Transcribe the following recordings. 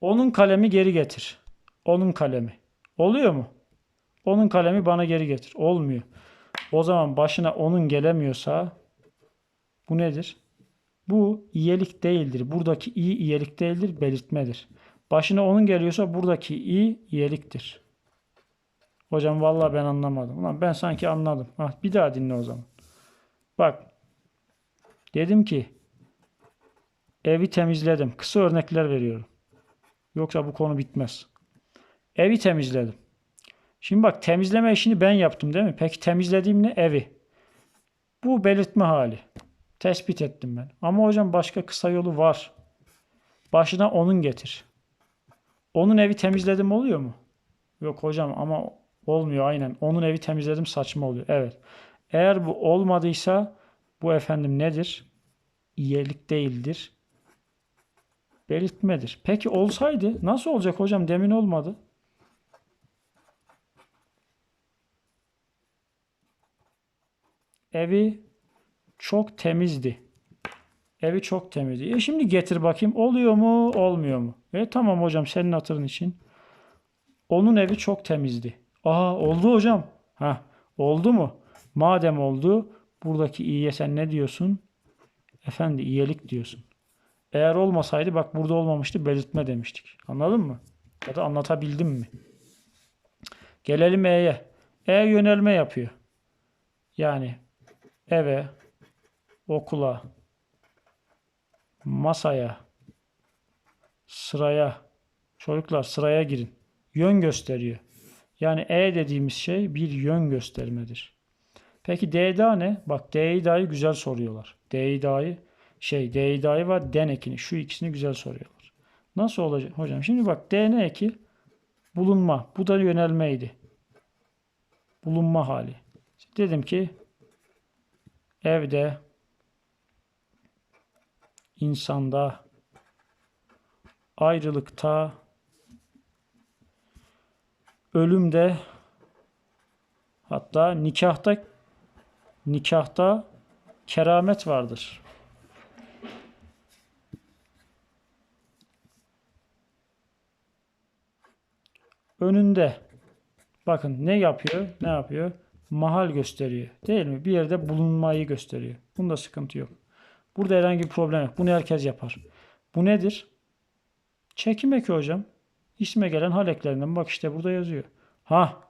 Onun kalemi geri getir. Onun kalemi. Oluyor mu? Onun kalemi bana geri getir. Olmuyor. O zaman başına onun gelemiyorsa bu nedir? Bu iyilik değildir. Buradaki i iyilik değildir, belirtmedir. Başına onun geliyorsa buradaki i iyiliktir. Hocam vallahi ben anlamadım. Ulan ben sanki anladım. Ha, bir daha dinle o zaman. Bak. Dedim ki evi temizledim. Kısa örnekler veriyorum. Yoksa bu konu bitmez. Evi temizledim. Şimdi bak temizleme işini ben yaptım değil mi? Peki temizlediğim ne? Evi. Bu belirtme hali. Tespit ettim ben. Ama hocam başka kısa yolu var. Başına onun getir. Onun evi temizledim oluyor mu? Yok hocam ama olmuyor aynen. Onun evi temizledim saçma oluyor. Evet. Eğer bu olmadıysa bu efendim nedir? İyilik değildir. Belirtmedir. Peki olsaydı nasıl olacak hocam? Demin olmadı. Evi çok temizdi. Evi çok temizdi. E şimdi getir bakayım. Oluyor mu? Olmuyor mu? E tamam hocam senin hatırın için. Onun evi çok temizdi. Aa oldu hocam. Ha oldu mu? Madem oldu buradaki iyiye sen ne diyorsun? Efendi iyilik diyorsun. Eğer olmasaydı bak burada olmamıştı belirtme demiştik. Anladın mı? Ya da anlatabildim mi? Gelelim E'ye. E yönelme yapıyor. Yani eve, okula, masaya, sıraya, çocuklar sıraya girin. Yön gösteriyor. Yani E dediğimiz şey bir yön göstermedir. Peki D'da ne? Bak D'da'yı güzel soruyorlar. D'da'yı şey ve den ekini şu ikisini güzel soruyorlar. Nasıl olacak hocam? Şimdi bak D ne eki? Bulunma. Bu da yönelmeydi. Bulunma hali. Dedim ki evde insanda ayrılıkta ölümde hatta nikahta nikahta keramet vardır. Önünde bakın ne yapıyor? Ne yapıyor? Mahal gösteriyor. Değil mi? Bir yerde bulunmayı gösteriyor. Bunda sıkıntı yok. Burada herhangi bir problem yok. Bunu herkes yapar. Bu nedir? Çekim eki hocam. İsme gelen hal eklerinden bak işte burada yazıyor. Ha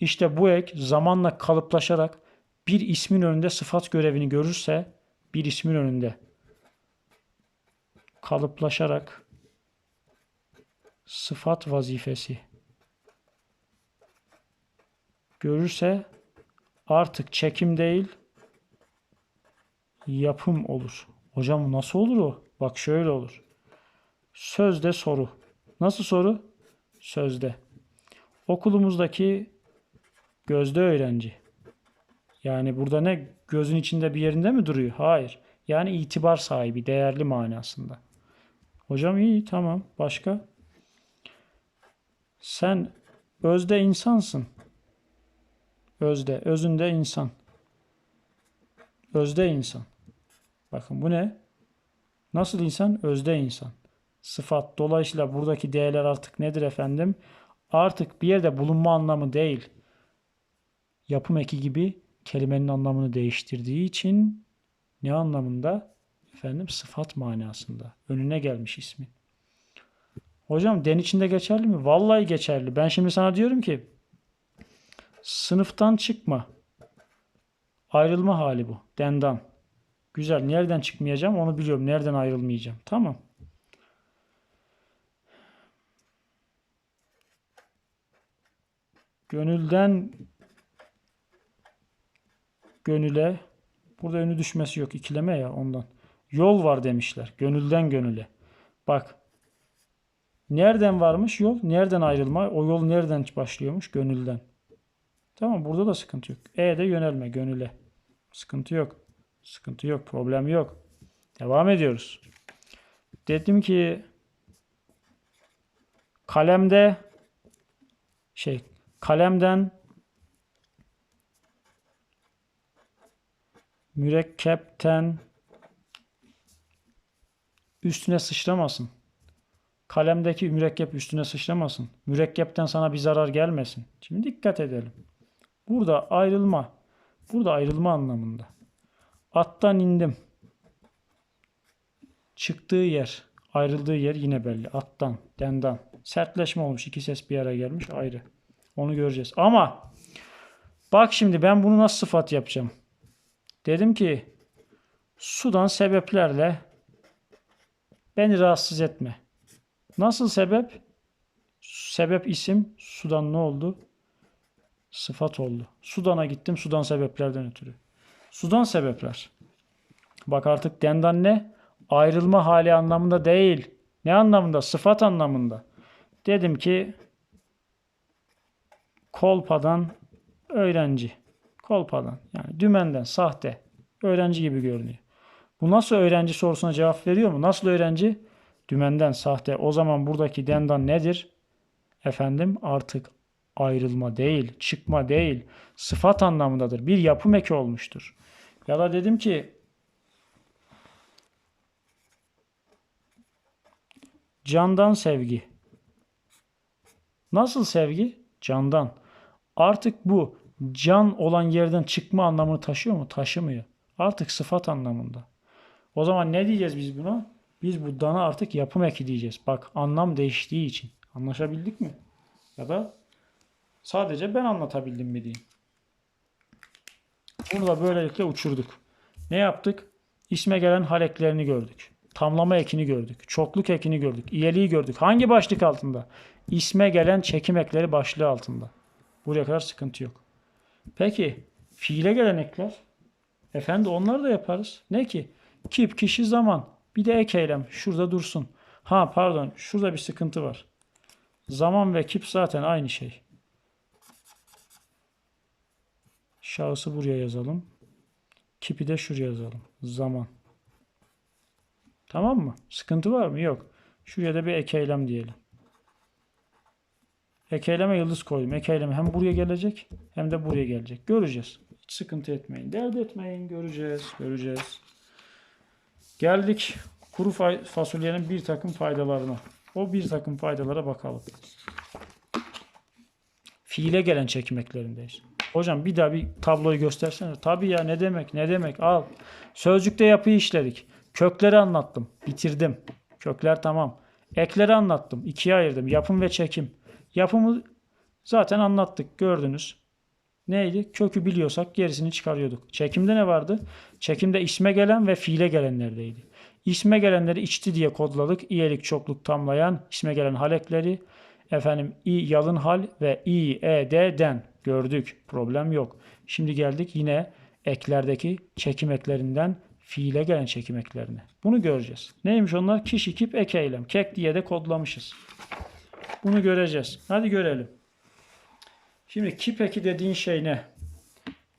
işte bu ek zamanla kalıplaşarak bir ismin önünde sıfat görevini görürse bir ismin önünde kalıplaşarak sıfat vazifesi görürse artık çekim değil yapım olur. Hocam nasıl olur o? Bak şöyle olur. Sözde soru. Nasıl soru? Sözde. Okulumuzdaki gözde öğrenci. Yani burada ne gözün içinde bir yerinde mi duruyor? Hayır. Yani itibar sahibi, değerli manasında. Hocam iyi tamam. Başka? Sen özde insansın. Özde, özünde insan. Özde insan. Bakın bu ne? Nasıl insan? Özde insan. Sıfat. Dolayısıyla buradaki değerler artık nedir efendim? Artık bir yerde bulunma anlamı değil. Yapım eki gibi kelimenin anlamını değiştirdiği için ne anlamında? Efendim sıfat manasında. Önüne gelmiş ismin. Hocam den içinde geçerli mi? Vallahi geçerli. Ben şimdi sana diyorum ki sınıftan çıkma. Ayrılma hali bu. Dendan. Güzel. Nereden çıkmayacağım onu biliyorum. Nereden ayrılmayacağım. Tamam. Gönülden gönüle burada önü düşmesi yok. ikileme ya ondan. Yol var demişler. Gönülden gönüle. Bak. Nereden varmış yol? Nereden ayrılma? O yol nereden başlıyormuş? Gönülden. Tamam burada da sıkıntı yok. E de yönelme gönüle. Sıkıntı yok. Sıkıntı yok. Problem yok. Devam ediyoruz. Dedim ki kalemde şey kalemden mürekkepten üstüne sıçramasın. Kalemdeki mürekkep üstüne sıçramasın. Mürekkepten sana bir zarar gelmesin. Şimdi dikkat edelim. Burada ayrılma. Burada ayrılma anlamında. Attan indim. Çıktığı yer, ayrıldığı yer yine belli. Attan, dendan. Sertleşme olmuş. İki ses bir araya gelmiş ayrı. Onu göreceğiz. Ama bak şimdi ben bunu nasıl sıfat yapacağım? Dedim ki sudan sebeplerle beni rahatsız etme. Nasıl sebep? Sebep isim sudan ne oldu? Sıfat oldu. Sudan'a gittim sudan sebeplerden ötürü. Sudan sebepler. Bak artık dendan ne? Ayrılma hali anlamında değil. Ne anlamında? Sıfat anlamında. Dedim ki kolpadan öğrenci. Kolpadan yani dümenden sahte. Öğrenci gibi görünüyor. Bu nasıl öğrenci sorusuna cevap veriyor mu? Nasıl öğrenci? Dümenden sahte. O zaman buradaki dendan nedir? Efendim artık ayrılma değil, çıkma değil, sıfat anlamındadır. Bir yapım eki olmuştur. Ya da dedim ki candan sevgi. Nasıl sevgi? Candan. Artık bu can olan yerden çıkma anlamını taşıyor mu? Taşımıyor. Artık sıfat anlamında. O zaman ne diyeceğiz biz buna? Biz bu dana artık yapım eki diyeceğiz. Bak anlam değiştiği için. Anlaşabildik mi? Ya da sadece ben anlatabildim mi diyeyim. Bunu da böylelikle uçurduk. Ne yaptık? İsme gelen hal eklerini gördük. Tamlama ekini gördük. Çokluk ekini gördük. İyeliği gördük. Hangi başlık altında? İsme gelen çekim ekleri başlığı altında. Buraya kadar sıkıntı yok. Peki fiile gelen ekler? Efendi onları da yaparız. Ne ki? Kip, kişi, zaman. Bir de ek eylem. Şurada dursun. Ha pardon. Şurada bir sıkıntı var. Zaman ve kip zaten aynı şey. Şahısı buraya yazalım. Kipi de şuraya yazalım. Zaman. Tamam mı? Sıkıntı var mı? Yok. Şuraya da bir ek eylem diyelim. Ek eyleme yıldız koydum. Ek eylem hem buraya gelecek hem de buraya gelecek. Göreceğiz. Hiç sıkıntı etmeyin. Dert etmeyin. Göreceğiz. Göreceğiz. Geldik kuru fasulyenin bir takım faydalarına. O bir takım faydalara bakalım. Fiile gelen çekim eklerindeyiz. Hocam bir daha bir tabloyu göstersene. Tabii ya ne demek ne demek al. Sözcükte yapıyı işledik. Kökleri anlattım. Bitirdim. Kökler tamam. Ekleri anlattım. ikiye ayırdım. Yapım ve çekim. Yapımı zaten anlattık. Gördünüz. Neydi? Kökü biliyorsak gerisini çıkarıyorduk. Çekimde ne vardı? Çekimde isme gelen ve fiile gelenlerdeydi. İsme gelenleri içti diye kodladık. İyelik çokluk tamlayan isme gelen halekleri efendim i yalın hal ve i e d den gördük. Problem yok. Şimdi geldik yine eklerdeki çekim eklerinden fiile gelen çekim eklerine. Bunu göreceğiz. Neymiş onlar? Kişi, kip, ek eylem. Kek diye de kodlamışız. Bunu göreceğiz. Hadi görelim. Şimdi kip eki dediğin şey ne?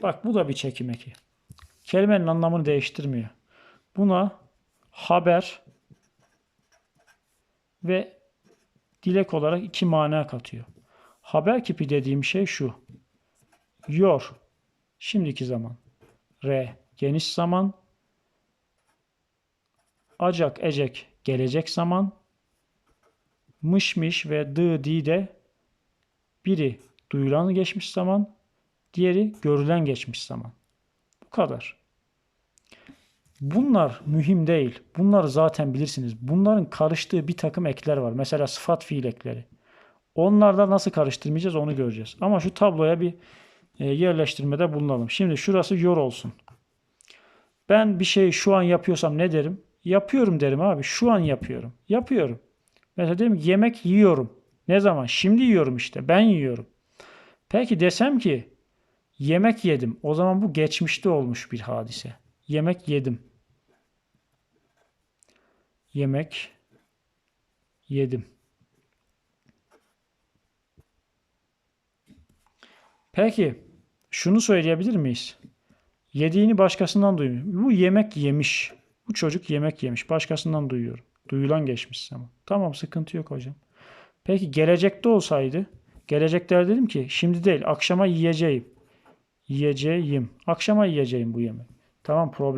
Bak bu da bir çekim eki. Kelimenin anlamını değiştirmiyor. Buna haber ve dilek olarak iki mana katıyor. Haber kipi dediğim şey şu. Yor. Şimdiki zaman. Re. Geniş zaman. Acak, ecek. Gelecek zaman. Mış mış ve dı di de biri duyulan geçmiş zaman, diğeri görülen geçmiş zaman. Bu kadar. Bunlar mühim değil. Bunları zaten bilirsiniz. Bunların karıştığı bir takım ekler var. Mesela sıfat fiil ekleri. Onlarda nasıl karıştırmayacağız onu göreceğiz. Ama şu tabloya bir yerleştirmede bulunalım. Şimdi şurası yor olsun. Ben bir şeyi şu an yapıyorsam ne derim? Yapıyorum derim abi. Şu an yapıyorum. Yapıyorum. Mesela dedim yemek yiyorum. Ne zaman? Şimdi yiyorum işte. Ben yiyorum. Peki desem ki yemek yedim. O zaman bu geçmişte olmuş bir hadise. Yemek yedim. Yemek yedim. Peki şunu söyleyebilir miyiz? Yediğini başkasından duymuyor. Bu yemek yemiş. Bu çocuk yemek yemiş. Başkasından duyuyorum. Duyulan geçmiş zaman. Tamam sıkıntı yok hocam. Peki gelecekte olsaydı gelecekte dedim ki şimdi değil akşama yiyeceğim. Yiyeceğim. Akşama yiyeceğim bu yemeği. Tamam problem